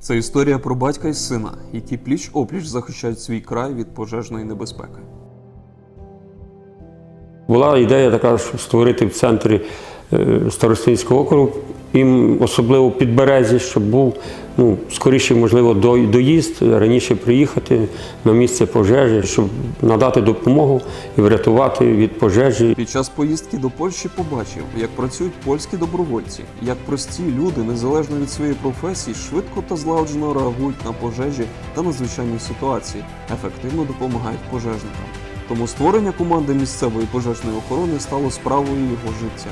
Це історія про батька і сина, які пліч опліч захищають свій край від пожежної небезпеки. Була ідея така, щоб створити в центрі е, Старостинського округу, їм особливо під березі, щоб був ну, скоріше, можливо, до- доїзд, раніше приїхати на місце пожежі, щоб надати допомогу і врятувати від пожежі. Під час поїздки до Польщі побачив, як працюють польські добровольці, як прості люди, незалежно від своєї професії, швидко та злагоджено реагують на пожежі та надзвичайні ситуації, ефективно допомагають пожежникам. Тому створення команди місцевої пожежної охорони стало справою його життя.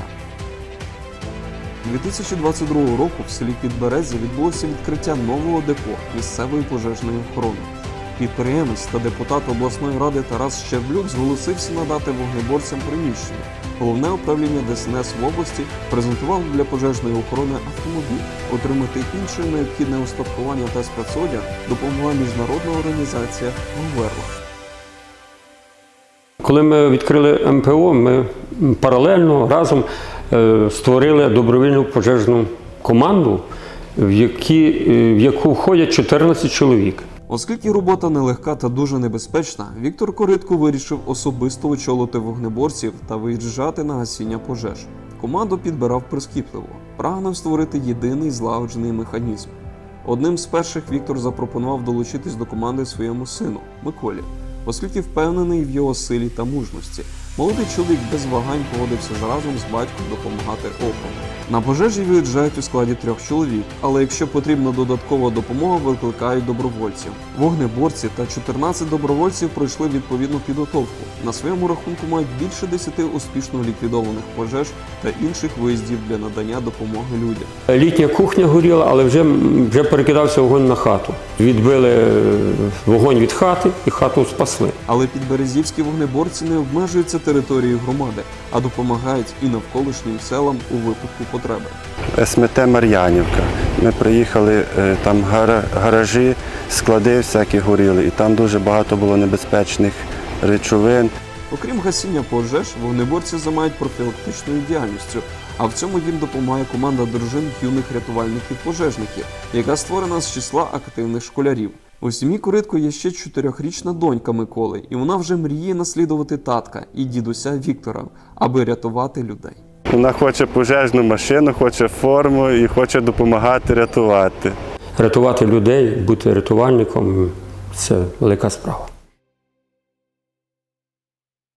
2022 року в селі Підберезі відбулося відкриття нового депо місцевої пожежної охорони. Підприємець та депутат обласної ради Тарас Щерблюк зголосився надати вогнеборцям приміщення. Головне управління ДСНС в області презентувало для пожежної охорони автомобіль. Отримати інше необхідне устаткування та спецодяг допомогла міжнародна організація Говерла. Коли ми відкрили МПО, ми паралельно разом створили добровільну пожежну команду, в, які, е, в яку входять 14 чоловік. Оскільки робота нелегка та дуже небезпечна, Віктор Коритко вирішив особисто очолити вогнеборців та виїжджати на гасіння пожеж. Команду підбирав прискіпливо, прагнув створити єдиний злагоджений механізм. Одним з перших Віктор запропонував долучитись до команди своєму сину Миколі, оскільки впевнений в його силі та мужності. Молодий чоловік без вагань погодився разом з батьком допомагати оком. На пожежі виїжджають у складі трьох чоловік, але якщо потрібна додаткова допомога, викликають добровольців. Вогнеборці та 14 добровольців пройшли відповідну підготовку. На своєму рахунку мають більше 10 успішно ліквідованих пожеж та інших виїздів для надання допомоги людям. Літня кухня горіла, але вже, вже перекидався вогонь на хату. Відбили е, вогонь від хати і хату спасли. Але підберезівські вогнеборці не обмежуються територією громади, а допомагають і навколишнім селам у випадку потреби. СМТ Мар'янівка. Ми приїхали, е, там гара- гаражі, склади всякі горіли, і там дуже багато було небезпечних речовин. Окрім гасіння пожеж, вогнеборці займають профілактичною діяльністю. А в цьому їм допомагає команда дружин юних рятувальників-пожежників, яка створена з числа активних школярів. У сім'ї Куритко є ще чотирьохрічна донька Миколи, і вона вже мріє наслідувати татка і дідуся Віктора, аби рятувати людей. Вона хоче пожежну машину, хоче форму і хоче допомагати рятувати. Рятувати людей, бути рятувальником це велика справа.